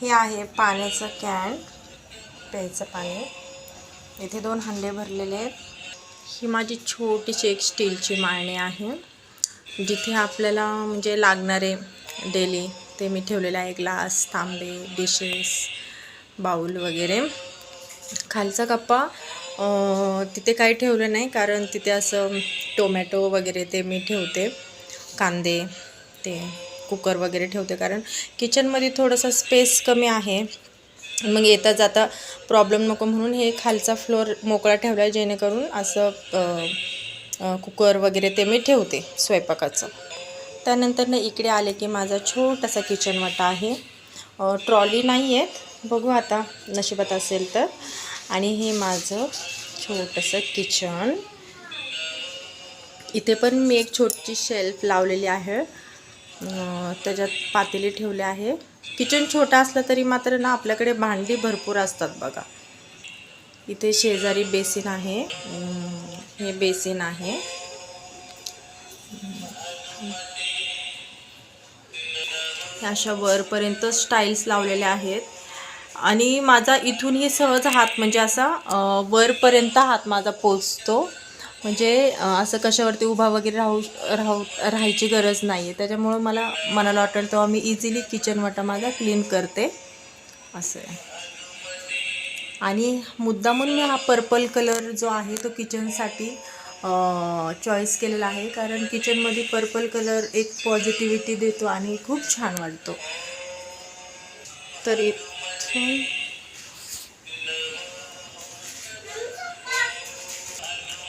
हे आहे पाण्याचं कॅन प्यायचं पाणी. इथे दोन हंडे भरलेले आहेत. ही माझी छोटीशी एक स्टीलची माळणी आहे जिथे आपल्याला म्हणजे लागणारे डेली ते मी ठेवलेलं आहे ग्लास तांबे डिशेस बाऊल वगैरे. खालचा कप्पा तिथे काही ठेवलं नाही कारण तिथे असं टोमॅटो वगैरे ते मी ठेवते. कांदे ते. कुकर वगैरे ठेवते कारण किचनमध्ये थोडंसं स्पेस कमी आहे. मग येता जाता प्रॉब्लेम नको म्हणून हे खालचा फ्लोअर मोकळा ठेवला आहे जेणेकरून असं कुकर वगैरे ते मी ठेवते स्वयंपाकाचं. त्यानंतर ना इकडे आले की माझा छोटासा किचन वाटा आहे. ट्रॉली नाही आहेत बघू आता नशिबात असेल तर. आणि हे माझं छोटंसं किचन इथे पण मी एक छोटी शेल्फ लावलेली आहे. त्याच्यात पातेली ठेवले आहे. किचन छोटा असलं तरी मात्र ना आपल्याकडे भांडी भरपूर असतात बघा. इथे शेजारी बेसिन आहे. हे बेसिन आहे. अशा वरपर्यंत स्टाईल्स लावलेल्या आहेत. आणि माझा इथूनही सहज हात म्हणजे असा वरपर्यंत हात माझा पोचतो. म्हणजे असं कशावरती उभा वगैरे राहू राहू राहायची गरज नाही आहे त्याच्यामुळं मला मनाला वाटेल तेव्हा मी इझिली किचन वाटा माझा क्लीन करते. असं आहे. आणि मुद्दामून मी हा पर्पल कलर जो आहे तो किचनसाठी चॉईस केलेला आहे. कारण किचनमध्ये पर्पल कलर एक पॉझिटिव्हिटी देतो आणि खूप छान वाटतो. तर इथून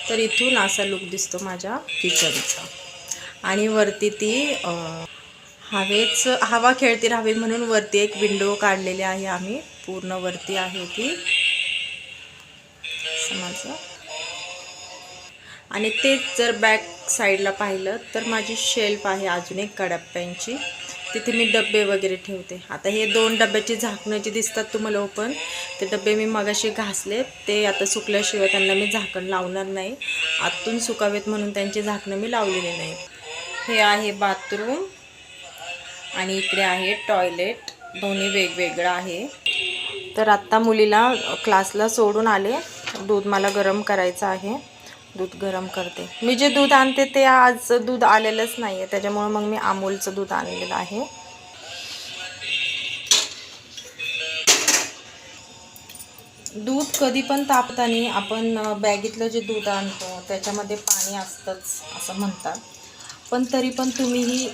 तर इथून असा लुक दिसतो माझ्या किचनचा आणि वरती ती हवेच हवा खेळती राहावी म्हणून वरती एक विंडो काढलेली आहे आम्ही. पूर्ण वरती आहे ती. माझं. आणि तेच जर बॅक साईडला पाहिलं तर माझी शेल्फ आहे अजून एक कडप्प्यांची. तिथे मी डबे वगैरे ठेवते. आता हे दोन डब्याची झाकणं जी दिसतात तुम्हाला ओपन ते डबे मी मगाशी घासले ते आता सुकल्याशिवाय त्यांना मी झाकण लावणार नाही. आतून सुकावेत म्हणून त्यांची झाकणं मी लावलेली नाही. हे आहे बाथरूम आणि इकडे आहे टॉयलेट. दोन्ही वेगवेगळं आहे. तर आत्ता मुलीला क्लासला सोडून आले. दूध मला गरम करायचं आहे. दूध गरम करते. मी जे दूध आणते ते आज दूध आलेलंच नाही आहे त्याच्यामुळं मग मी अमूलचं दूध आणलेलं आहे. दूध कधी पण तापताना आपण बॅगेतलं बॅगीतलं जे दूध आणतो त्याच्यामध्ये पाणी असतंच असं म्हणतात. पण तरी पण तुम्हीही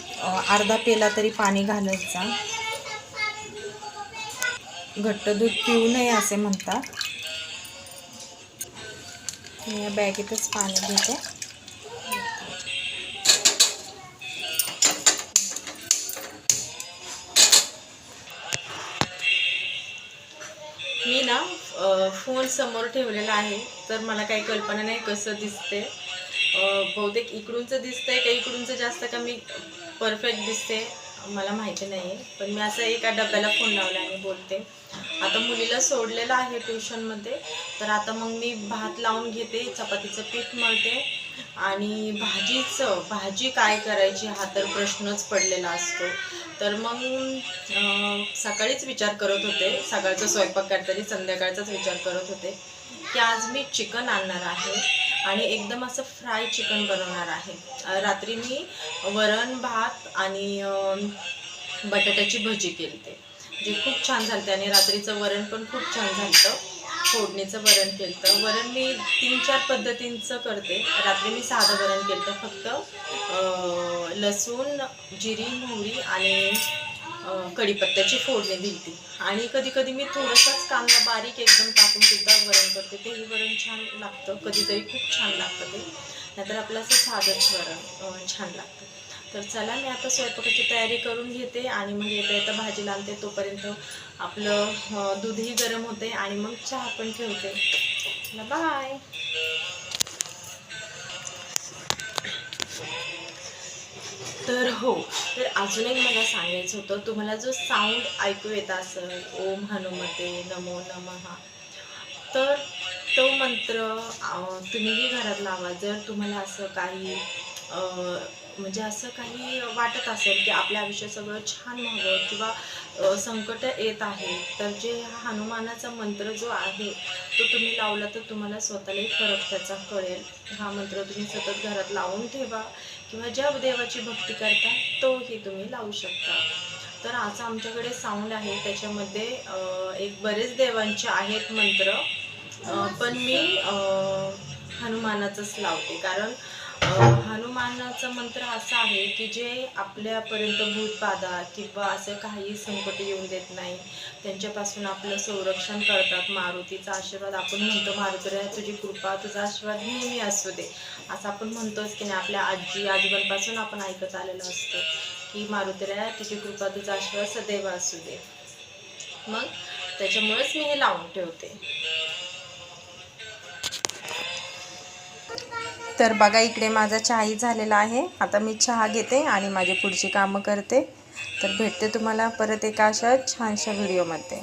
अर्धा पेला तरी पाणी घालत जा. घट्ट दूध पिऊ नये असे म्हणतात. मी या बॅगेतच पाणी घेते. मी ना फोन समोर ठेवलेला आहे तर मला काही कल्पना नाही कसं दिसते. बहुतेक इकडूनचं दिसतंय का इकडूनचं जास्त कमी परफेक्ट दिसते मला माहिती नाही आहे पण मी असं एका डब्याला फोन लावला आणि बोलते. आता मुलीला सोडलेलं आहे ट्युशनमध्ये. तर आता मग मी भात लावून घेते चपातीचं पीठ मळते. आणि भाजीचं भाजी काय करायची हा तर प्रश्नच पडलेला असतो. तर मग सकाळीच विचार करत होते. सकाळचा स्वयंपाक करताना संध्याकाळचाच विचार करत होते की आज मी चिकन आणणार आहे आणि एकदम असं फ्राय चिकन बनवणार आहे. रात्री मी वरण भात आणि बटाट्याची भजी केली ते जे खूप छान झालं आणि रात्रीचं वरण पण खूप छान झालं फोडणीचं वरण केलं वरण मी तीन चार पद्धतींचं करते. रात्री मी साधं वरण केलं फक्त. लसूण जिरी मोहरी आणि कढीपत्त्याची फोडणी दिली आणि कधी कधी मी थोडंसंच कांदा बारीक एकदम टाकून सुद्धा वरण करते. तेही वरण छान लागतं. कधीतरी खूप छान लागतं ते. नाहीतर आपलं असं साधंच वरण छान लागतं. तर चला मी आता स्वयंपाकाची तयारी करून घेते आणि मग येता येता भाजी लावते तोपर्यंत आपलं दूधही गरम होते आणि मग चहा पण ठेवते. बाय तर हो तर अजून एक मला सांगायचं होतं तुम्हाला जो साऊंड ऐकू येत असेल ओम हनुमते नमो नमः तर तो मंत्र तुम्हीही घरात लावा. जर तुम्हाला असं काही म्हणजे असं काही वाटत असेल की आपल्या आयुष्यात सगळं छान व्हावं किंवा संकट येत आहे तर जे हा हनुमानाचा मंत्र जो आहे तो तुम्ही लावला तर तुम्हाला स्वतःलाही फरक त्याचा कळेल. हा मंत्र तुम्ही सतत घरात लावून ठेवा किंवा ज्या देवाची भक्ती करता तोही तुम्ही लावू शकता. तर असा आमच्याकडे साऊंड आहे त्याच्यामध्ये एक बरेच देवांचे आहेत मंत्र. पण मी हनुमानाचंच लावते. कारण हनुमानाचा मंत्र असा आहे की जे आपल्यापर्यंत भूतबाधा किंवा असं काही संकट येऊन देत नाही त्यांच्यापासून आपलं संरक्षण करतात. मारुतीचा आशीर्वाद आपण म्हणतो मारुतीला तुझी कृपा तुझा आशीर्वाद नेहमी असू दे. असं आपण म्हणतोच की नाही आपल्या आजी आजोबांपासून आपण ऐकत आलेलं असतं की मारुतीला तुझी कृपा तुझा आशीर्वाद सदैव असू दे. मग त्याच्यामुळेच मी हे लावून ठेवते. तर बघा इकडे माझा चहाही झालेला आहे. आता मी चहा घेते आणि माझी पुढची कामं करते. तर भेटते तुम्हाला परत एका अशा छानशा व्हिडिओमध्ये